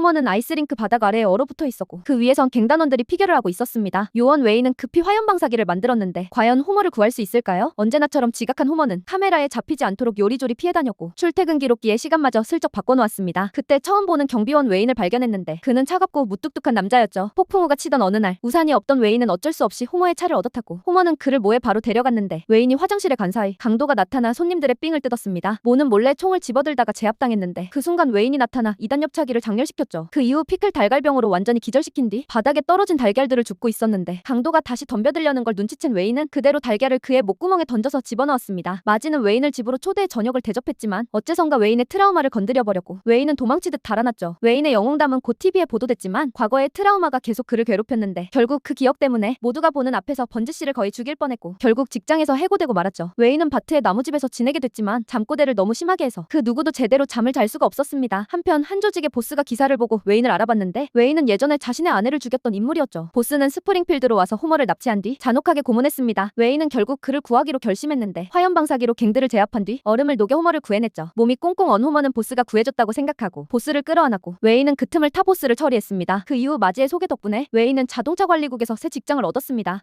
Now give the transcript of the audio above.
호머는 아이스링크 바닥 아래에 얼어붙어 있었고 그 위에선 갱단원들이 피겨를 하고 있었습니다. 요원 웨이는 급히 화염방사기를 만들었는데 과연 호머를 구할 수 있을까요? 언제나처럼 지각한 호머는 카메라에 잡히지 않도록 요리조리 피해 다녔고 출퇴근 기록기에 시간마저 슬쩍 바꿔놓았습니다. 그때 처음 보는 경비원 웨인을 발견했는데 그는 차갑고 무뚝뚝한 남자였죠. 폭풍우가 치던 어느 날 우산이 없던 웨인은 어쩔 수 없이 호머의 차를 얻어 타고 호머는 그를 모에 바로 데려갔는데 웨인이 화장실에 간 사이 강도가 나타나 손님들의 삥을 뜯었습니다. 모는 몰래 총을 집어들다가 제압당했는데 그 순간 웨인이 나타나 이단 엽차기를 장렬시켰 죠. 그 이후 피클 달걀병으로 완전히 기절시킨 뒤 바닥에 떨어진 달걀들을 줍고 있었는데 강도가 다시 덤벼들려는 걸 눈치챈 웨인은 그대로 달걀을 그의 목구멍에 던져서 집어넣었습니다. 마지는 웨인을 집으로 초대해 저녁을 대접했지만 어째선가 웨인의 트라우마를 건드려버렸고 웨인은 도망치듯 달아났죠. 웨인의 영웅담은 곧 TV에 보도됐지만 과거의 트라우마가 계속 그를 괴롭혔는데 결국 그 기억 때문에 모두가 보는 앞에서 번지 씨를 거의 죽일 뻔했고 결국 직장에서 해고되고 말았죠. 웨인은 바트의 나무집에서 지내게 됐지만 잠꼬대를 너무 심하게 해서 그 누구도 제대로 잠을 잘 수가 없었습니다. 한편 한 조직의 보스가 기사를 보고 웨인을 알아봤는데 웨인은 예전에 자신의 아내를 죽였던 인물이었죠. 보스는 스프링필드로 와서 호머를 납치한 뒤 잔혹하게 고문했습니다. 웨인은 결국 그를 구하기로 결심했는데 화염방사기로 갱들을 제압한 뒤 얼음을 녹여 호머를 구해냈죠. 몸이 꽁꽁 언 호머는 보스가 구해줬다고 생각하고 보스를 끌어안았고 웨인은 그 틈을 타 보스를 처리했습니다. 그 이후 마지의 소개 덕분에 웨인은 자동차 관리국에서 새 직장을 얻었습니다.